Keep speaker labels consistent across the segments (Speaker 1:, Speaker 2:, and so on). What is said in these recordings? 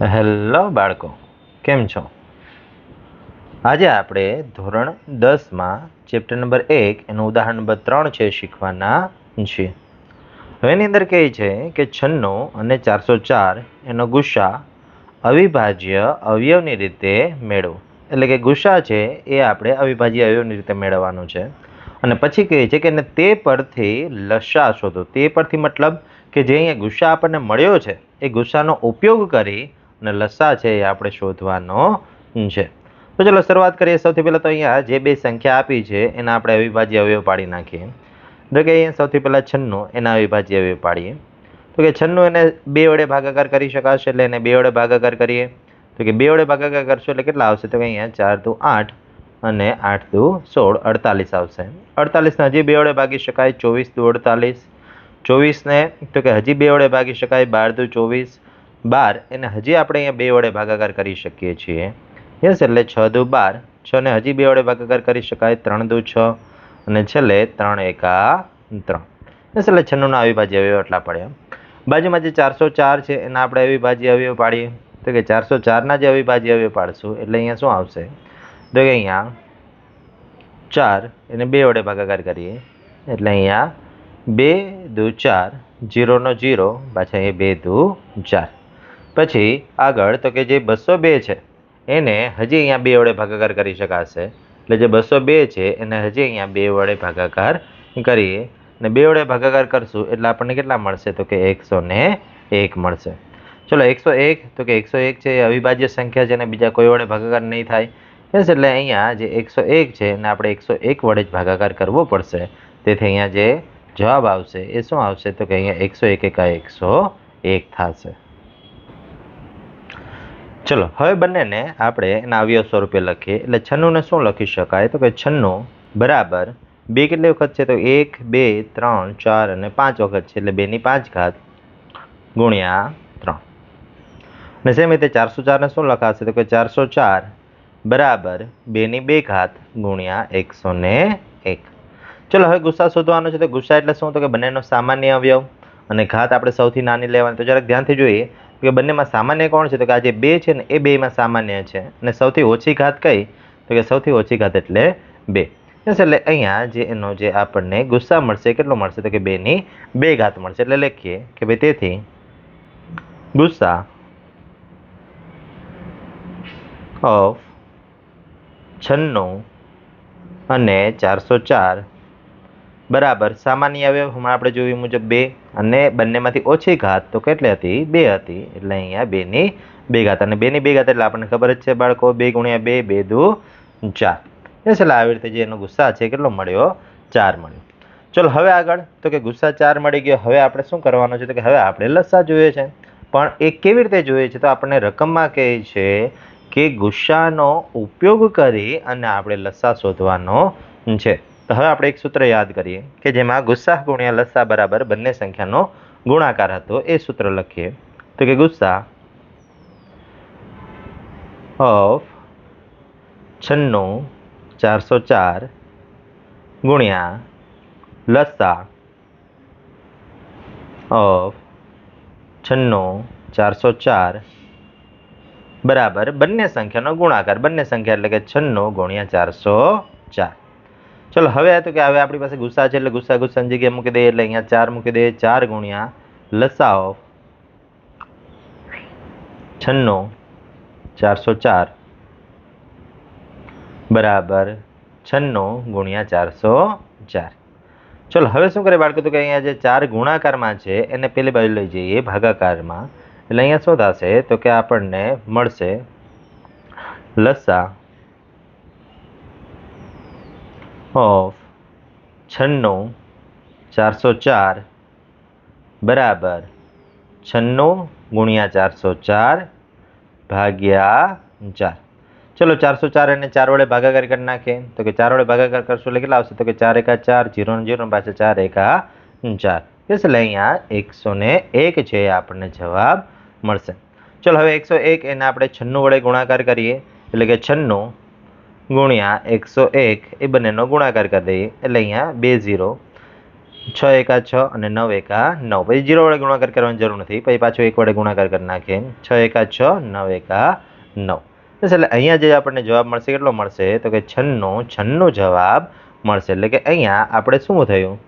Speaker 1: Hello બાળકો, કેમ છો? આજે આપણે ધોરણ દસમાં ચેપ્ટર નંબર એક એનું ઉદાહરણ નંબર ત્રણ છે શીખવાના છીએ. હવે એની અંદર કહે છે કે છન્નું અને ચારસો ચાર એનો ગુસ્સા અવિભાજ્ય અવયવની રીતે મેળવો. એટલે કે ગુસ્સા છે એ આપણે અવિભાજ્ય અવયવની રીતે મેળવવાનું છે. અને પછી કહે છે કે એને તે પરથી લસા શોધો. તે પરથી મતલબ કે જે અહીંયા ગુસ્સા આપણને મળ્યો છે, એ ગુસ્સાનો ઉપયોગ કરી અને લસા છે એ આપણે શોધવાનો છે. તો ચલો શરૂઆત કરીએ. સૌથી પહેલાં તો અહીંયા જે બે સંખ્યા આપી છે, એના આપણે અવિભાજ્ય અવયવ પાડી નાખીએ. તો કે અહીંયા સૌથી પહેલાં છન્નું, એના અવિભાજ્ય અવયવ પાડીએ. તો કે છન્નું એને બે વડે ભાગાકાર કરી શકાશે એટલે એને બે વડે ભાગાકાર કરીએ. તો કે બે વડે ભાગાકાર કરશો એટલે કેટલા આવશે? તો કે અહીંયા ચાર દુ આઠ અને આઠ દુ સોળ, અડતાલીસ આવશે. અડતાલીસને હજી બે વડે ભાગી શકાય ચોવીસ દુ અડતાલીસ. ચોવીસને, તો કે હજી બે વડે ભાગી શકાય બાર દુ ચોવીસ. બાર એને હજી આપણે અહીંયા બે વડે ભાગાકાર કરી શકીએ છીએ. યસ એટલે છ દુ બાર. છ ને હજી બે વડે ભાગાકાર કરી શકાય. ત્રણ દુ છ અને છેલ્લે ત્રણ એકા ત્રણ. યસ એટલે છન્નુંના અવિભાજ્ય અવયવ એટલા પડ્યા બાજુમાં જે ચારસો ચાર છે, એના આપણે અવિભાજ્ય અવયવ પાડીએ. તો કે ચારસો ચારના જે અવિભાજ્ય અવયવ પાડશું, એટલે અહીંયા શું આવશે? તો કે અહીંયા ચાર એને બે વડે ભાગાકાર કરીએ. એટલે અહીંયા બે દુ ચાર, જીરોનો જીરો, પાછા અહીંયા બે દુ ચાર. પછી આગળ તો કે જે બસો બે છે, એને હજી અહીંયા બે વડે ભાગાકાર કરી શકાશે. એટલે જે બસો બે છે, એને હજી અહીંયા બે વડે ભાગાકાર કરીએ. અને બે વડે ભાગાકાર કરશું એટલે આપણને કેટલા મળશે? તો કે એકસો એક મળશે. ચલો, એકસો એક, તો કે એકસો એક છે એ અવિભાજ્ય સંખ્યા છે અને બીજા કોઈ વડે ભાગાકાર નહીં થાય. બસ એટલે અહીંયા જે એકસો એક છે, એને આપણે એકસો એક વડે જ ભાગાકાર કરવો પડશે. તેથી અહીંયા જે જવાબ આવશે એ શું આવશે? તો કે અહીંયા એકસો એક એકા એકસો એક થશે. ચલો, હવે બંનેને આપણે એના અવયવ સ્વરૂપે લખીએ. એટલે છન્નુંને શું લખી શકાય? તો કે છન્નું બરાબર બે કેટલી વખત છે? તો એક, બે, ત્રણ, ચાર અને પાંચ વખત છે. એટલે બેની પાંચ ઘાત ગુણ્યા ત્રણ. અને સેમ રીતે ચારસો ચારને શું લખાશે? તો કે ચારસો ચાર બરાબર બેની બે ઘાત ગુણ્યા એકસો ને એક. ચલો, હવે ગુસ્સા શોધવાનો છે. તો ગુસ્સા એટલે શું? તો કે બંનેનો સામાન્ય અવયવ અને ઘાત આપણે સૌથી નાની લેવાની. તો જરાક ધ્યાનથી જોઈએ. કે બંનેમાં સામાન્ય કોણ છે? તો કે આ જે બે છે ને, એ બેમાં સામાન્ય છે. અને સૌથી ઓછી ઘાત કઈ? તો કે સૌથી ઓછી ઘાત એટલે બે. એટલે અહીંયા જે એનો જે આપણને ગુસ્સા મળશે, કેટલો મળશે? તો કે બેની બે ઘાત મળશે. એટલે લખીએ કે ભાઈ તેથી ગુસ્સા ઓફ છન્નું અને ચારસો ચાર બરાબર. સામાન્ય અવયવ હમણાં આપણે જોયું મુજબ બે અને બંનેમાંથી ઓછી ઘાત તો કેટલી હતી? બે હતી. એટલે અહીંયા બેની બે ઘાત. અને બેની બે ઘાત એટલે આપણને ખબર જ છે બાળકો, બે ગુણ્યા બે બે દુ ચાર. એ એટલે આવી રીતે જે એનો ગુસ્સા છે કેટલો મળ્યો? ચાર મળ્યો. ચલો, હવે આગળ. તો કે ગુસ્સા ચાર મળી ગયો. હવે આપણે શું કરવાનું છે? તો કે હવે આપણે લસ્સા જોઈએ છે. પણ એ કેવી રીતે જોઈએ છે? તો આપણને રકમમાં કહે છે કે ગુસ્સાનો ઉપયોગ કરી અને આપણે લસ્સા શોધવાનો છે. તો હવે આપણે એક સૂત્ર યાદ કરીએ કે જેમાં ગુસ્સા ગુણ્યા લસ્સા બરાબર બંને સંખ્યાનો ગુણાકાર હતો, એ સૂત્ર લખીએ. તો કે ગુસ્સા ઓફ છન્નું ચારસો ચાર ગુણ્યા લસ્સા ઓફ છન્નું ચારસો ચાર બરાબર બંને સંખ્યાનો ગુણાકાર. બંને સંખ્યા એટલે કે છન્નું ગુણ્યા ચારસો ચાર. ચલો, હવે તો કે હવે આપણી પાસે ગુસ્સા છે એટલે ગુસ્સા ગુસ્સાની જગ્યાએ મૂકી દઈએ એટલે અહીંયા ચાર મૂકી દઈએ. ચાર ગુણ્યા લસા ઓફ છન્નું, ચારસો ચાર. બરાબર, છન્નું ગુણ્યા ચારસો ચાર. ચલો, હવે શું કરે બાળકો, તો કે અહીંયા જે ચાર ગુણાકારમાં છે, એને પેલી બાજુ લઈ જઈએ ભાગાકારમાં. એટલે અહીંયા શું થશે? તો કે આપણને મળશે લસા ઓફ છન્નું ચારસો ચાર બરાબર છન્નું ગુણ્યા ચારસો ચાર ભાગ્યા ચાર. ચલો ચારસો ચાર અને ચાર વડે ભાગાકાર કરી નાખીએ. તો કે ચાર વડે ભાગાકાર કરશું એટલે કેટલા આવશે? તો કે ચાર એકા ચાર, જીરો ને જીરો પાછા ચાર એકા ચાર. એટલે અહીંયા એકસો ને એક છે આપણને જવાબ મળશે. ચલો, હવે એકસો એક એને આપણે છન્નું વડે ગુણાકાર કરીએ. એટલે કે છન્નું ગુણ્યા એકસો એક, એ બંનેનો ગુણાકાર કરી દઈએ. એટલે અહીંયા બે ઝીરો, છ એકા છ અને નવ એકા નવ. પછી જીરો વડે ગુણાકાર કરવાની જરૂર નથી. પછી પાછો એક વડે ગુણાકાર કરી નાખીએ. છ એકા છ, નવ એકા નવ. એટલે અહીંયા જે આપણને જવાબ મળશે, કેટલો મળશે? તો કે છન્નું છન્નું જવાબ મળશે. એટલે કે અહીંયા આપણે શું થયું?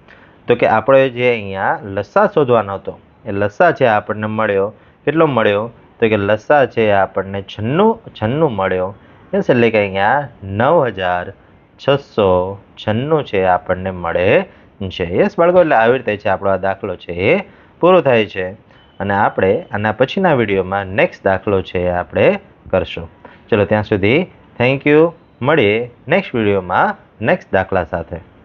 Speaker 1: તો કે આપણે જે અહીંયા લસ્સા શોધવાનો હતો, એ લસ્સા છે આપણને મળ્યો. કેટલો મળ્યો? તો કે લસ્સા છે આપણને છન્નું છન્નું મળ્યો. યસ એટલે કે અહીંયા નવ હજાર છસો છન્નું છે આપણને મળે છે. યસ બાળકો, એટલે આવી રીતે છે આપણો આ દાખલો છે એ પૂરો થાય છે. અને આપણે આના પછીના વિડીયોમાં નેક્સ્ટ દાખલો છે એ આપણે કરશું. ચલો, ત્યાં સુધી થેન્ક યુ મળીએ નેક્સ્ટ વિડીયોમાં નેક્સ્ટ દાખલા સાથે.